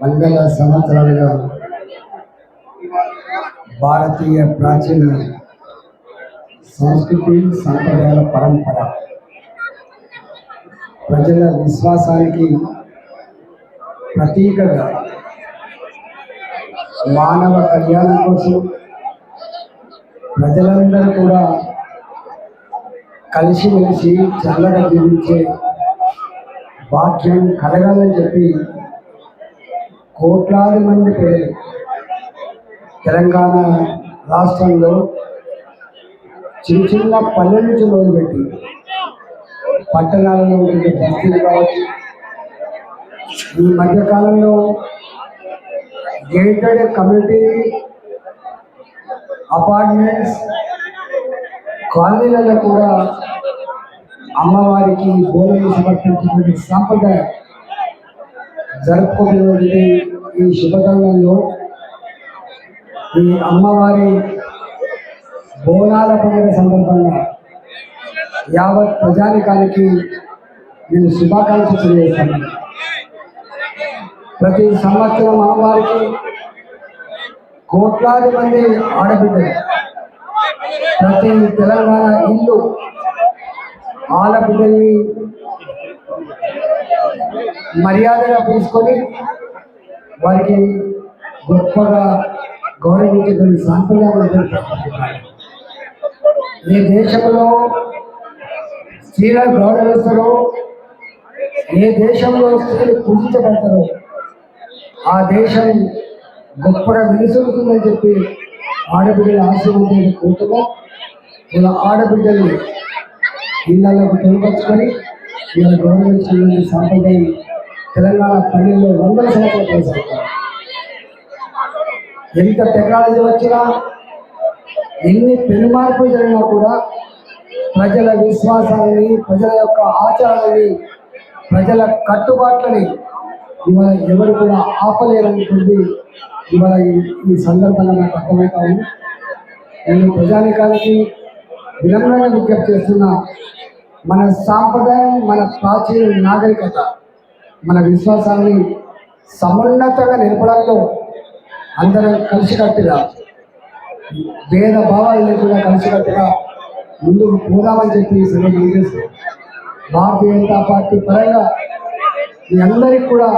వందల సంవత్సరాలుగా భారతీయ ప్రాచీన సంస్కృతి సంప్రదాయాల పరంపర ప్రజల విశ్వాసానికి ప్రతీకగా మానవ కళ్యాణం కోసం ప్రజలందరూ కూడా కలిసిమెలిసి చల్లగా జీవించే భాగ్యం కలగాలని చెప్పి కోట్లాది మంది ప్రజలు తెలంగాణ రాష్ట్రంలో చిన్న చిన్న పల్లె నుంచి మొదలుపెట్టి పట్టణాలలో ఉండే బస్తీలు కావచ్చు ఈ మధ్యకాలంలో గేటెడ్ కమ్యూనిటీ అపార్ట్మెంట్స్ కాలనీలలో కూడా అమ్మవారికి బోధనలు సమర్పించినటువంటి సాంప్రదాయం జరుపుకుంటున్నటువంటి ఈ శుభతరుణంలో ఈ అమ్మవారి బోనాల పండుగ సందర్భంగా యావత్ ప్రజానికానికి నేను శుభాకాంక్షలు తెలియజేస్తాను. ప్రతి సంవత్సరం అమ్మవారికి కోట్లాది మంది ఆడబిడ్డలు ప్రతి తెలంగాణ ఇల్లు ఆడబిడ్డల్ని మర్యాదగా తీసుకొని వారికి గొప్పగా గౌరవించేటువంటి సాంప్రదాయాలు ఈ దేశంలో స్త్రీల గౌరవిస్తారో ఏ దేశంలో స్త్రీలు పూజించబడతారో ఆ దేశం గొప్పగా వెలుసులుతుందని చెప్పి ఆడబిడ్డల ఆశీర్వదించే కోరుతున్నా. ఇలా ఆడబిడ్డలు ఇళ్ళకు తొలగించుకొని ఇలా గౌరవించిన సాంప్రదాయం తెలంగాణ పల్లెల్లో వందల సంవత్సరాలు కొనసాగుతారు ఎంత టెక్నాలజీ వచ్చినా ఎన్ని పెనుమార్పులు జరిగినా కూడా ప్రజల విశ్వాసాలని ప్రజల యొక్క ఆచారాలని ప్రజల కట్టుబాట్లని ఇవాళ ఎవరు కూడా ఆపలేరనుకుంది ఇవాళ ఈ- ఈ సందర్భంగా నాకు అర్థమవుతా ఉంది. నేను ప్రజానికానికి వినమ్రంగా విజ్ఞప్తి చేస్తున్నా మన సాంప్రదాయం మన ప్రాచీన నాగరికత మన విశ్వాసాన్ని సమున్నతంగా నిలపడంలో అందరం కలిసికట్టుగా భేద భావాలు లేకుండా కలిసికట్టుగా ముందుకు పోదామని చెప్పి సెలవు సభ తెలియజేస్తాం భారతీయ జనతా పార్టీ పరంగా మీ అందరికీ కూడా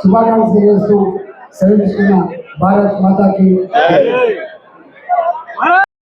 శుభాకాంక్షలు చేస్తూ సెలవు తీసుకున్న భారత్ మాతాకి.